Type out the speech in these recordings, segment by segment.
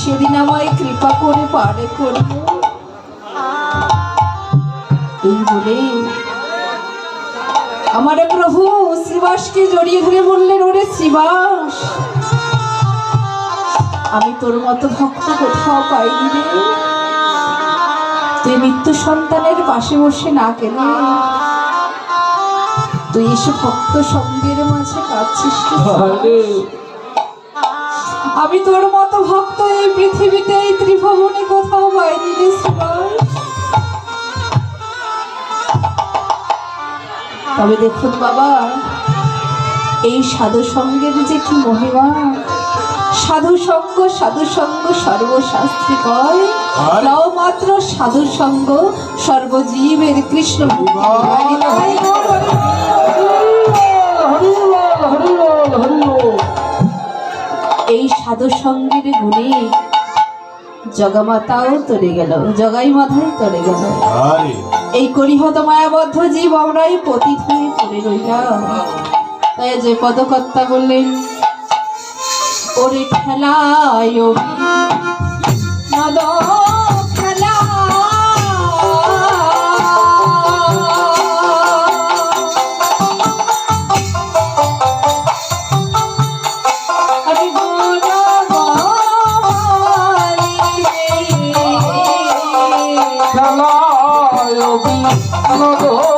সেদিন আমায় কৃপা করে পারে করিও এই বলে আমার প্রভু শ্রীবাসকে জড়িয়ে ধরে বললেন, ওরে শ্রীবাস, আমি তোর মতো ভক্ত কোথাও পাইনি রে। তুই মৃত্যু সন্তানের পাশে বসে না গেলে। তুই এসে ভক্ত সঙ্গের মাঝে কাঁদছিস। আমি তোর মতো ভক্ত এই পৃথিবীতে এই ত্রিভুবনে কোথাও পাইনি তবে দেখুন বাবা এই সাধু সঙ্গের যে কি মহিমা। সাধু সঙ্গ সাধু সঙ্গ সর্বশাস্ত্রী কয় মাত্র সাধু সঙ্গ সর্বজীবের কৃষ্ণ এই সাধু সঙ্গের গুণে জগামাতাও তরে গেল জগাই মাথায় তরে গেল। এই করিহত মায়াবদ্ধ জীব আমরাই পতিত হয়ে পড়ে রইলাম। তাই যে পদকর্তা বললেন ওরে খেলায় নদ রে।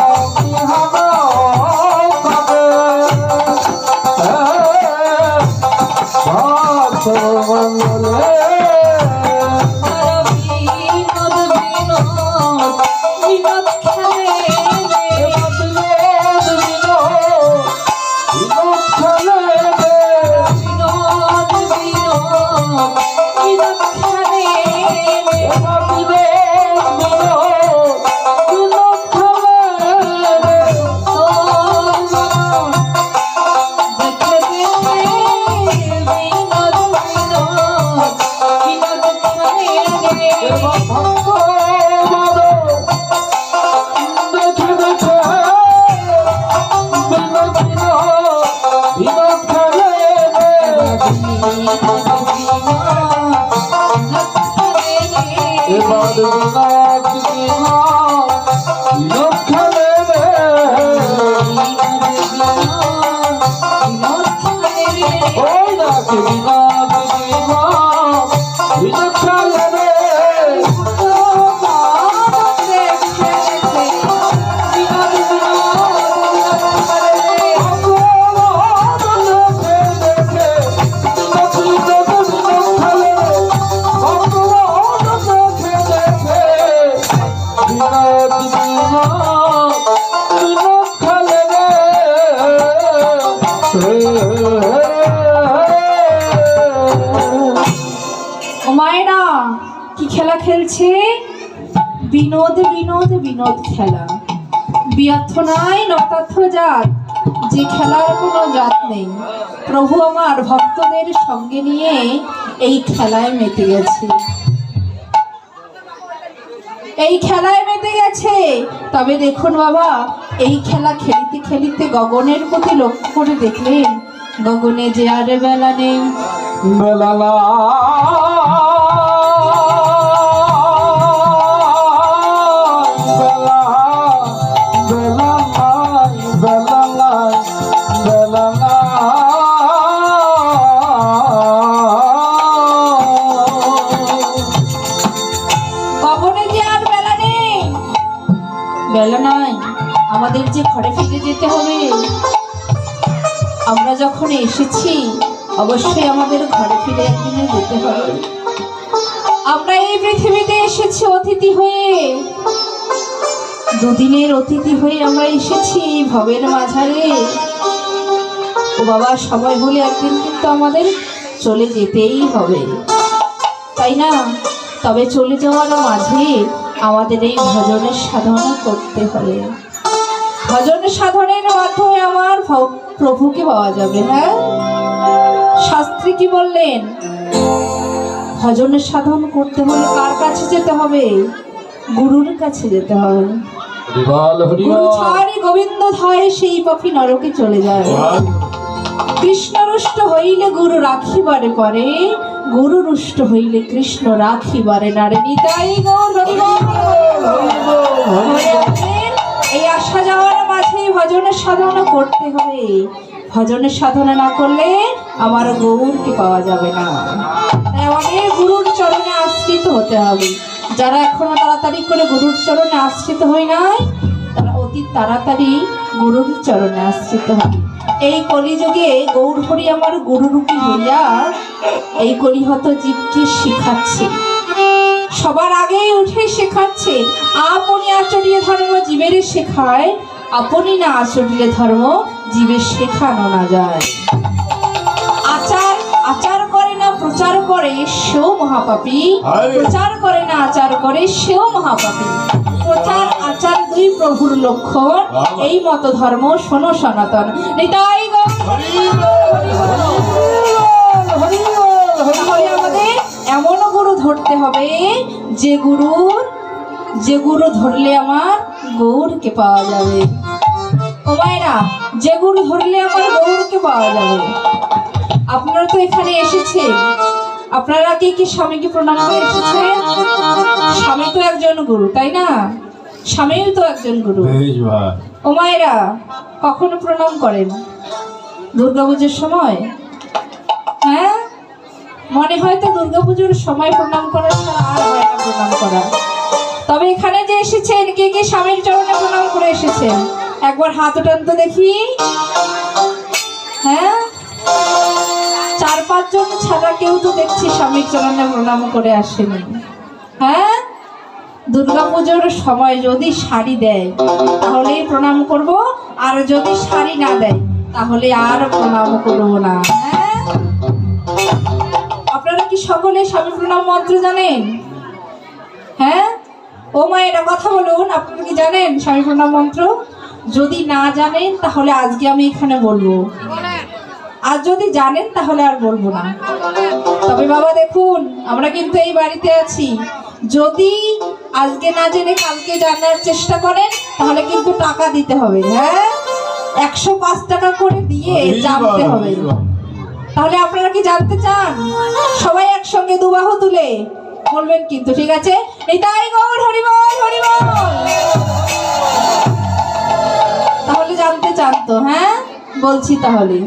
Oh, ও মায়েরা কি খেলা খেলছে? বিনোদ বিনোদ বিনোদ খেলা। বিয়ার্থ নাই, নতার্থ জাত। যে খেলার কোনো জাত নেই। প্রভু আমার ভক্তদের সঙ্গে নিয়ে এই খেলায় মেতে গেছে। এই খেলায় মেতে গেছে। তবে দেখুন বাবা, এই খেলা খেলিতে খেলিতে গগনের প্রতি লক্ষ্য করে দেখলেন, গগনে যে আর বেলা নেই। বেলা বেলা নাই আমাদের যে ঘরে ফিরে যেতে হবে, আমরা যখন এসেছি, অবশ্যই আমাদের ঘরে ফিরে একদিনে যেতে হবে। আমরা এই পৃথিবীতে এসেছি অতিথি হয়ে। দুদিনের অতিথি হয়ে আমরা এসেছি ভবের মাঝারে। ও বাবা সময় হলে একদিন কিন্তু আমাদের চলে যেতেই হবে। তাই না? তবে চলে যাওয়ার মাঝে আমাদের এই ভজনের সাধনা করতে হবে ভজন সাধনের মাধ্যমে আমার প্রভুকে পাওয়া যাবে হ্যাঁ? শাস্ত্রী কি বললেন? ভজনের সাধন করতে হলে কার কাছে যেতে হবে? গুরুর কাছে যেতে হবে। হরিবল গুরু ছাড়ি গোবিন্দ ধায় সেই পাপি নরকে চলে যায়। কৃষ্ণ রুষ্ট হইলে গুরু রাখিবারে পরে গুরু রুষ্ট হইলে কৃষ্ণ রাখিবারে নারে নিতাই এই আসা যাওয়ার মাঝে ভজনের সাধনা করতে হবে। ভজনের সাধনা না করলে আমার গৌরকে পাওয়া যাবে না। তাই আমাদের গুরুর চরণে আশ্রিত হতে হবে। যারা এখনও তাড়াতাড়ি করে গুরুর চরণে আশ্রিত হয় নাই, তারা অতি তাড়াতাড়ি গুরুর চরণে আশ্রিত হবে। এই কলিযুগে গৌরহরি আমার গুরুরূপী হইয়া এই কলিহত জীবকে শিখাচ্ছে। সবার আগেই উঠে শেখাচ্ছে আপনি আচরিয়ে ধর্ম জীবের শেখায় আপনি না আচরিয়ে ধর্ম জীবের শেখানো না যায়। আচার আচার করে না প্রচার করে সেও মহাপাপী। প্রচার করে না আচার করে সেও মহাপাপী। প্রচার প্রভুর লক্ষণ এই মত ধর্ম শোনো সনাতন নিতাই আমাদের এমন গুরু ধরতে হবে যে গুরুর যে গুরু ধরলে আমার গৌরকে পাওয়া যাবে ও মায়েরা যে গুরু ধরলে আমার গৌরকে পাওয়া যাবে আপনারা তো এখানে এসেছেন আপনারা কি কি স্বামীকে প্রণাম করে এসেছেন স্বামী তো একজন গুরু তাই না স্বামীও তো একজন গুরু। ও মায়েরা কখনো প্রণাম করেন। দুর্গাপুজোর সময়? হ্যাঁ? মনে হয় তো দুর্গাপুজোর সময় প্রণাম করার ছাড়া আর হয় না প্রণাম করা। তবে এখানে যে এসেছেন কে কে স্বামীর চরণে প্রণাম করে এসেছেন? একবার হাত উঠান তো দেখি। হ্যাঁ? চার পাঁচজন ছাড়া কেউ তো দেখছি স্বামীর চরণে প্রণাম করে আসেনি। হ্যাঁ? দুর্গাপুজোর সময় যদি শাড়ি দেয় তাহলেই প্রণাম করব, আর যদি শাড়ি না দেয়, তাহলে আর প্রণাম করব না। হ্যাঁ? আপনারা কি সকলে স্বামী প্রণাম মন্ত্র জানেন? হ্যাঁ? ও মা এটা কথা বলুন, আপনারা কি জানেন স্বামী প্রণাম মন্ত্র? যদি না জানেন, তাহলে আজকে আমি এখানে বলব। আর যদি জানেন তাহলে আর বলব না। তবে বাবা দেখুন আমরা কিন্তু এই বাড়িতে আছি। যদি আজকে না জেনে কালকে জানার চেষ্টা করেন তাহলে কিন্তু টাকা দিতে হবে হ্যাঁ? একশো পাঁচ টাকা করে দিয়ে জানতে হবে। তাহলে আপনারা কি জানতে চান? সবাই একসঙ্গে দুবাহ তুলে বলবেন কিন্তু ঠিক আছে? এই তাই গৌর হরিবল হরিবল তাহলে জানতে চান তো হ্যাঁ? বলছি তাহলে।